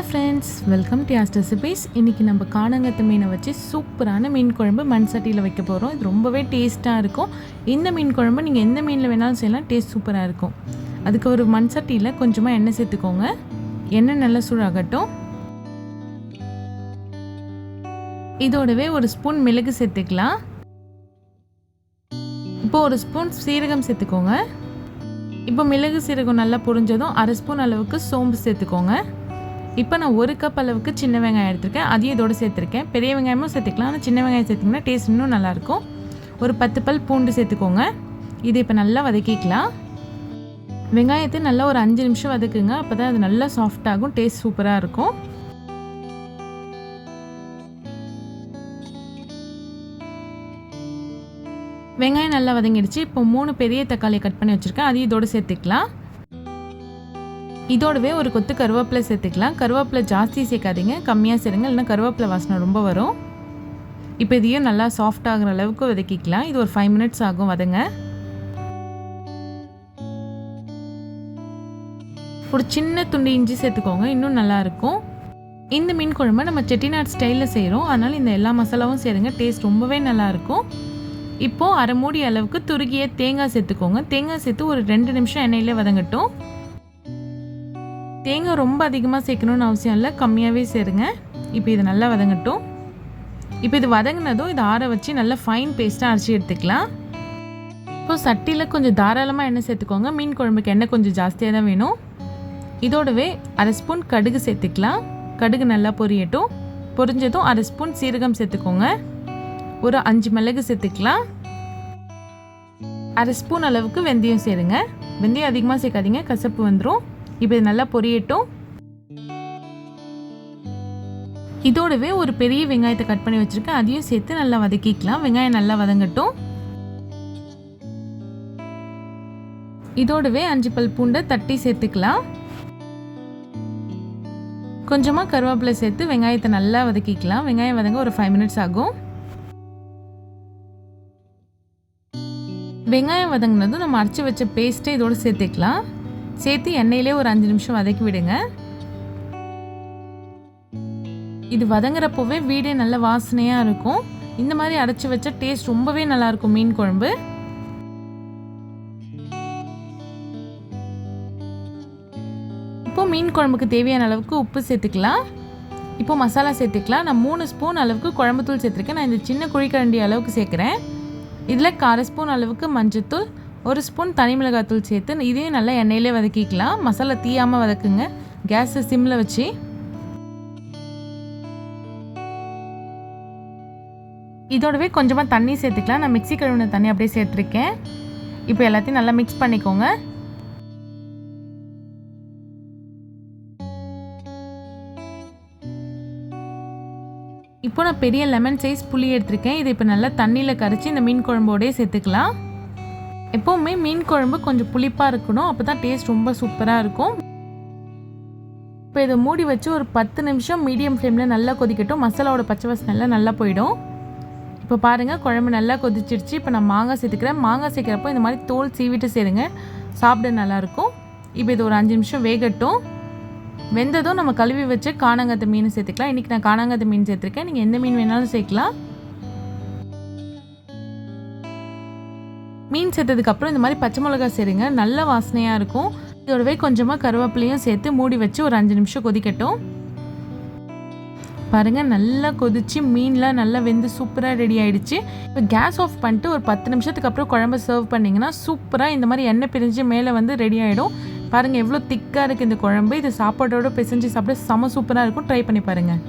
Hello friends welcome to ஆஸ்ட் recipes இன்றைக்கி நம்ம காணங்கத்து மீனை வச்சு சூப்பரான மீன் குழம்பு மண் சட்டியில் வைக்க போகிறோம் இது ரொம்பவே டேஸ்ட்டாக இருக்கும். இந்த மீன் குழம்பு நீங்கள் எந்த மீனில் வேணாலும் செய்யலாம். டேஸ்ட் சூப்பராக இருக்கும். அதுக்கு ஒரு மண் சட்டியில் கொஞ்சமாக எண்ணெய் சேர்த்துக்கோங்க. எண்ணெய் நல்லா சூடாகட்டும். இதோடவே ஒரு ஸ்பூன் மிளகு சேர்த்துக்கலாம். இப்போ ஒரு ஸ்பூன் சீரகம் சேர்த்துக்கோங்க. இப்போ மிளகு சீரகம் நல்லா புரிஞ்சதும் அரை ஸ்பூன் அளவுக்கு சோம்பு சேர்த்துக்கோங்க. இப்போ நான் ஒரு கப் அளவுக்கு சின்ன வெங்காயம் எடுத்திருக்கேன். அதையும் இதோடு சேர்த்துருக்கேன். பெரிய வெங்காயமும் சேர்த்துக்கலாம். ஆனால் சின்ன வெங்காயம் சேர்த்திங்கன்னா டேஸ்ட் இன்னும் நல்லாயிருக்கும். ஒரு பத்து பல் பூண்டு சேர்த்துக்கோங்க. இதை இப்போ நல்லா வதக்கிக்கலாம். வெங்காயத்தை நல்லா ஒரு அஞ்சு நிமிஷம் வதக்குங்க. அப்போ தான் அது நல்லா சாஃப்டாகும் டேஸ்ட் சூப்பராக இருக்கும். வெங்காயம் நல்லா வதங்கிடுச்சு. இப்போ மூணு பெரிய தக்காளியை கட் பண்ணி வச்சுருக்கேன். அதையும் இதோடு சேர்த்துக்கலாம். இதோடவே ஒரு கொத்து கருவேப்பிலை சேர்த்துக்கலாம். கருவேப்பிலை ஜாஸ்தி சேர்க்காதீங்க. கம்மியாக சேருங்க. இல்லைன்னா கருவேப்பிலை வாசனை ரொம்ப வரும். இப்போ இதையும் நல்லா சாஃப்ட் ஆகிற அளவுக்கு வதக்கிக்கலாம். இது ஒரு ஃபைவ் மினிட்ஸ் ஆகும் வதங்க. ஒரு சின்ன துண்டு இஞ்சி சேர்த்துக்கோங்க. இன்னும் நல்லாயிருக்கும் இந்த மீன் குழம்பு நம்ம செட்டிநாட் ஸ்டைலில் செய்கிறோம் அதனால் இந்த எல்லா மசாலாவும் சேருங்க. டேஸ்ட் ரொம்பவே நல்லாயிருக்கும் இப்போது அரை மூடி அளவுக்கு துருகிய தேங்காய் சேர்த்துக்கோங்க. தேங்காய் சேர்த்து ஒரு ரெண்டு நிமிஷம் எண்ணெயிலே வதங்கட்டும். தேங்காய் ரொம்ப அதிகமாக சேர்க்கணும்னு அவசியம் இல்லை. கம்மியாகவே சேருங்க. இப்போ இது நல்லா வதங்கட்டும். இப்போ இது வதங்கினதும் இதை ஆற வச்சு நல்லா ஃபைன் பேஸ்ட்டாக அரைச்சி எடுத்துக்கலாம். இப்போ சட்டியில் கொஞ்சம் தாராளமாக எண்ணெய் சேர்த்துக்கோங்க. மீன் குழம்புக்கு எண்ணெய் கொஞ்சம் ஜாஸ்தியாக தான் வேணும். இதோடவே அரை ஸ்பூன் கடுகு சேர்த்துக்கலாம். கடுகு நல்லா பொரியட்டும். பொரிஞ்சதும் அரை ஸ்பூன் சீரகம் சேர்த்துக்கோங்க. ஒரு அஞ்சு மிளகு சேர்த்துக்கலாம். அரை ஸ்பூன் அளவுக்கு வெந்தயம் சேருங்க. வெந்தயம் அதிகமாக சேர்க்காதீங்க. கசப்பு வந்துடும் இப்போ இது நல்லா பொரியட்டும். இதோடவே ஒரு பெரிய வெங்காயத்தை கட் பண்ணி வச்சுருக்கேன். அதையும் சேர்த்து நல்லா வதக்கிக்கலாம். வெங்காயம் நல்லா வதங்கட்டும். இதோடவே அஞ்சு பல் பூண்டை தட்டி சேர்த்துக்கலாம். கொஞ்சமாக கருவேப்பிலை சேர்த்து வெங்காயத்தை நல்லா வதக்கிக்கலாம். வெங்காயம் வதங்க ஒரு ஃபைவ் மினிட்ஸ் ஆகும். வெங்காயம் வதங்கினதும் நம்ம அரைச்சி வச்ச பேஸ்ட்டை இதோடு சேர்த்துக்கலாம். சேர்த்து எண்ணெயிலே ஒரு அஞ்சு நிமிஷம் வதக்கி விடுங்க. இது வதங்குறப்போவே வீடே நல்ல வாசனையாக இருக்கும். இந்த மாதிரி அடைச்சி வச்ச டேஸ்ட் ரொம்பவே நல்லாயிருக்கும் மீன் குழம்பு. இப்போ மீன் குழம்புக்கு தேவையான அளவுக்கு உப்பு சேர்த்துக்கலாம். இப்போ மசாலா சேர்த்துக்கலாம். நான் மூணு ஸ்பூன் அளவுக்கு குழம்புத்தூள் சேர்த்துருக்கேன். நான் இந்த சின்ன குழிக்கரண்டி அளவுக்கு சேர்க்குறேன். இதில் கார ஸ்பூன் அளவுக்கு மஞ்சத்தூள் ஒரு ஸ்பூன் தனி மிளகாத்தூள் சேர்த்து இதையும் நல்லா எண்ணெயிலே வதக்கிக்கலாம். மசாலா தீயாமல் வதக்குங்க. கேஸை சிம்மில் வச்சு. இதோடவே கொஞ்சமாக தண்ணி சேர்த்துக்கலாம். நான் மிக்சி கழுவின தண்ணி அப்படியே சேர்த்துருக்கேன். இப்போ எல்லாத்தையும் நல்லா மிக்ஸ் பண்ணிக்கோங்க. இப்போ நான் பெரிய லெமன் சைஸ் புளி எடுத்திருக்கேன். இதை இப்போ நல்லா தண்ணியில் கரைச்சி இந்த மீன் குழம்போடே சேர்த்துக்கலாம். எப்போவுமே மீன் குழம்பு கொஞ்சம் புளிப்பாக இருக்கணும். அப்போ தான் டேஸ்ட் ரொம்ப சூப்பராக இருக்கும். இப்போ இதை மூடி வச்சு ஒரு பத்து நிமிஷம் மீடியம் ஃப்ளேமில் நல்லா கொதிக்கட்டும். மசாலாவோட பச்சை வாசனை நல்லா போயிடும். இப்போ பாருங்கள் குழம்பு நல்லா கொதிச்சிருச்சு. இப்போ நான் மாங்காய் சேர்த்துக்கிறேன். மாங்காய் சேர்க்குறப்போ இந்த மாதிரி தோல் சீவிட்டு சேருங்க. சாப்பிட நல்லாயிருக்கும் இப்போ இது ஒரு அஞ்சு நிமிஷம் வேகட்டும். வெந்ததும் நம்ம கழுவி வச்சு காணாங்கத்தை மீன் சேர்த்துக்கலாம். இன்றைக்கி நான் காணாங்கத்தை மீன் சேர்த்துருக்கேன். நீங்கள் எந்த மீன் வேணாலும் சேர்க்கலாம். மீன் சேர்த்ததுக்கப்புறம் இந்த மாதிரி பச்சை மிளகா சேருங்க. நல்ல வாசனையாக இருக்கும். இதோடவே கொஞ்சமாக கருவேப்பிலையும் சேர்த்து மூடி வச்சு ஒரு அஞ்சு நிமிஷம் கொதிக்கட்டும். பாருங்கள் நல்லா கொதிச்சு மீன்லாம் நல்லா வெந்து சூப்பராக ரெடி ஆகிடுச்சு இப்போ கேஸ் ஆஃப் பண்ணிட்டு ஒரு பத்து நிமிஷத்துக்கு அப்புறம் குழம்பு சர்வ் பண்ணிங்கன்னா சூப்பராக இந்த மாதிரி எண்ணெய் பிரிஞ்சு மேலே வந்து ரெடி ஆகிடும் பாருங்கள் எவ்வளோ திக்காக இருக்குது இந்த குழம்பு. இது சாப்பாட்டோடு பிசைஞ்சு சாப்பிட செம சூப்பராக இருக்கும். ட்ரை பண்ணி பாருங்கள்